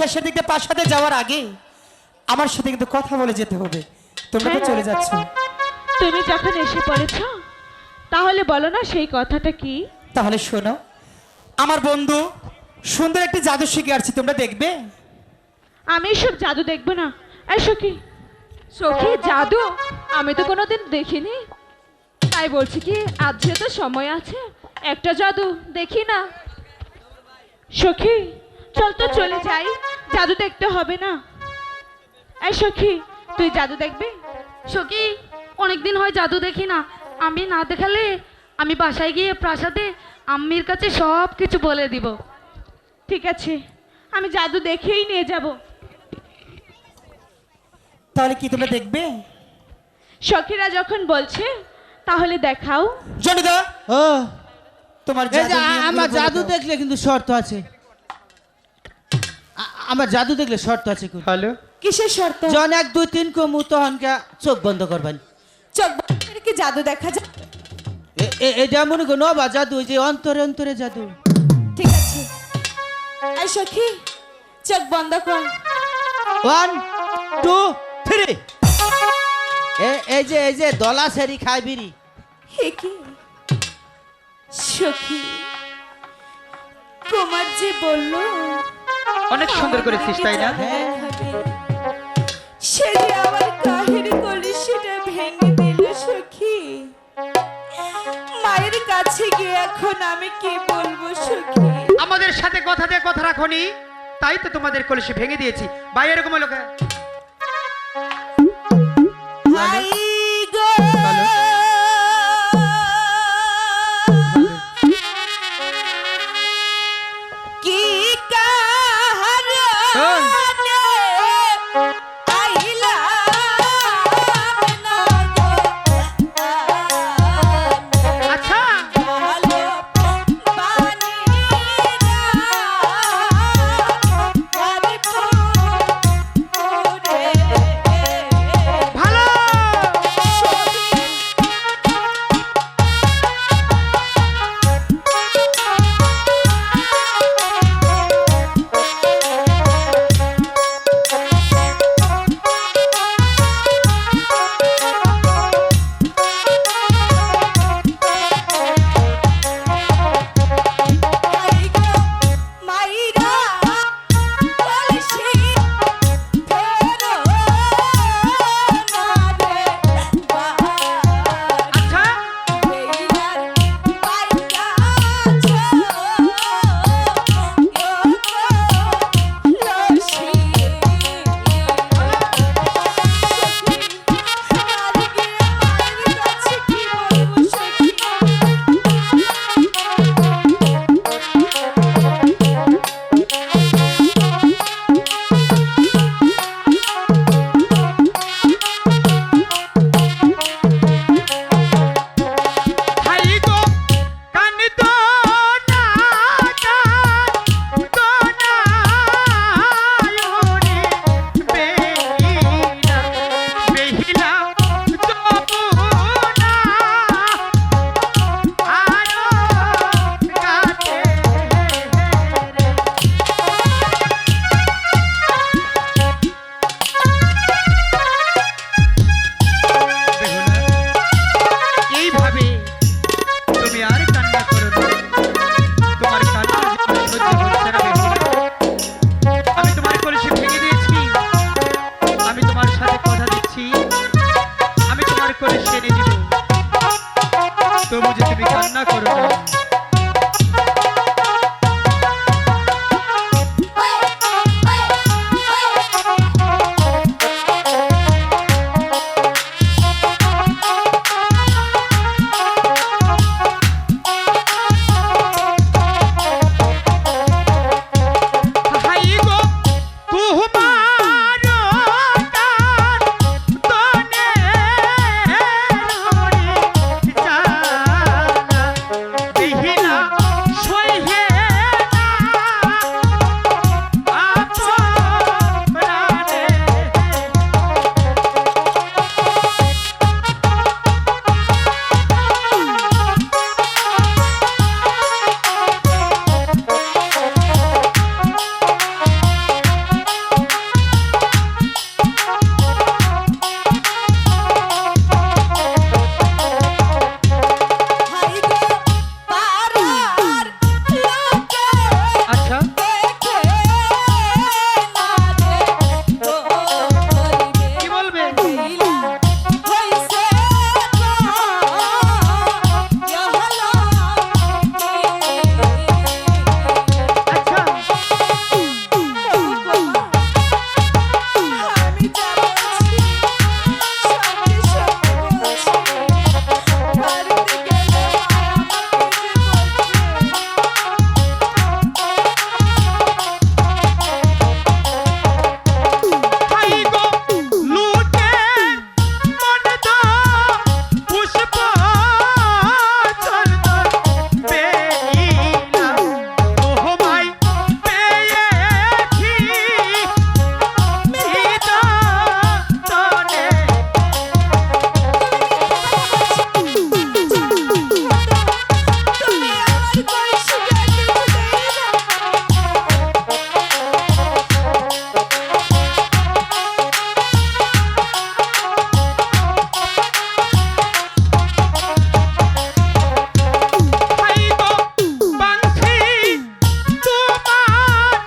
শেষের দিকে প্রাসাদে যাওয়ার আগে আমার সাথে কিন্তু কথা বলে যেতে হবে। তোমরা তো হ্যাঁ। চলে যাচ্ছ। তুমি যখন এসে পড়েছ তাহলে বলো না সেই কথাটা কি? তাহলে শোনো আমার বন্ধু সুন্দর একটি জাদু শিখে আসছি তোমরা দেখবে? আমি সব জাদু দেখব না। এসো কি সখী জাদু? আমি তো কোনোদিন দেখিনি। তাই বলছি কি আজ যেহেতু সময় আছে একটা জাদু দেখি না। সখী চল তো চলে যাই। জাদু দেখতে হবে না। এই সখী তুই জাদু দেখবি? সখী অনেকদিন হয় জাদু দেখি না। আমি না দেখালে আমি বাসায় গিয়ে প্রাসাদে আম্মির কাছে সব কিছু বলে দিব। ঠিক আছে আমি জাদু দেখেই নিয়ে যাব। তাহলে কি তোমরা দেখবে? সখীরা যখন বলছে তাহলে দেখাও। জনিদা ও। তোমার আমার জাদু। দেখলে কিন্তু শর্ত আছে। আমার জাদু দেখলে শর্ত আছে হ্যালো? কিসের শর্ত? জন এক দুই তিন কমু তখনকে চোখ বন্ধ করবেন। চোখ বন্ধ করে কি জাদু দেখা যায়? এ- এ- এটা মনে করো নবা জাদু যে অন্তরে অন্তরে জাদু। ঠিক আছে। এই সখী চোখ বন্ধ কর। ওয়ান টু থ্রি এই যে এই যে দলা সেরি খাই হে কি? সখী কুমার যে বলল অনেক সুন্দর করেছিস তাই না। সে যে আমার কাহিনী করলি ভেঙে দিল সখী। মায়ের কাছে গিয়ে এখন আমি কি বলব সখী? আমাদের সাথে কথা দিয়ে কথা রাখনি তাই তো তোমাদের কলসি ভেঙে দিয়েছি। ভাই এরকম লোক Huh? तो मुझे भी इकरार ना करो।